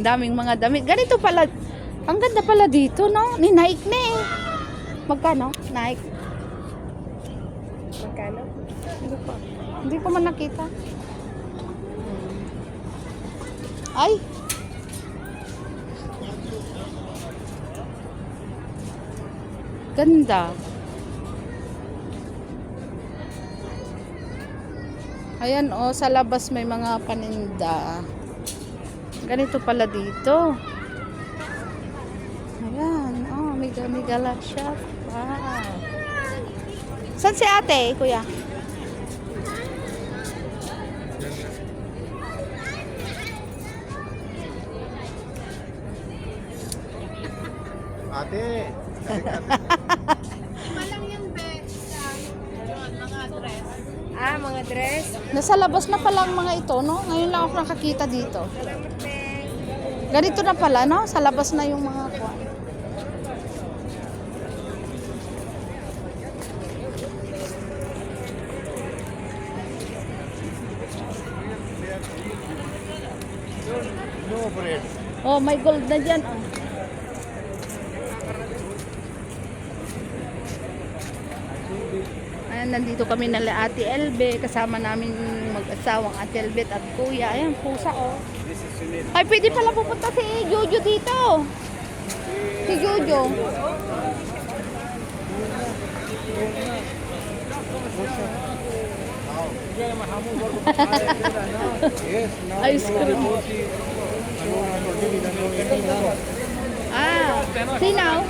Daming mga damit. Ganito pala. Ang ganda pala dito, no? Ni Nike na eh. Magkano? Nike. Magkano? Hindi ko. Hindi ko man nakita. Ay! Ganda. Ayan oh, sa labas may mga paninda. Ganito pala dito. Ayan, oh, may, may gala shop. Wow. Saan si ate, kuya? Ate, Ah, mga dress. Nasa labas na pala ang mga ito, no? Ngayon lang ako nakakita dito. Ganito na pala, no? Sa labas na yung mga kuwan. Oh, may gold na dyan. Ayan, nandito kami na Ate Elbe. Kasama namin mag-asawang Ate Elbet at Kuya. Ayan, pusa, oh. Ay, pwede pala pupunta si Jojo dito. Si Jojo. Ice cream. Ah, sinaw?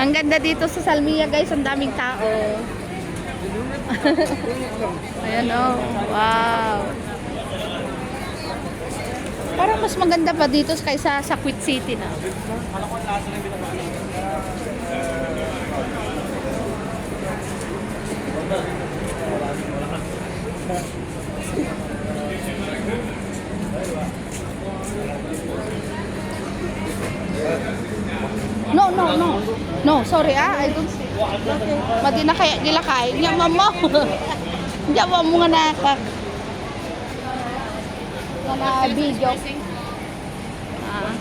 Ang ganda dito sa Salmia guys, ang daming tao. Ayan oh, wow. Parang mas maganda pa dito kaysa sa Quit City na. No, no, no. No, sorry ah. I don't see. Madi na kaya nila kain. Nya mamo. Nya mo nga nakak. Mga video. Ah.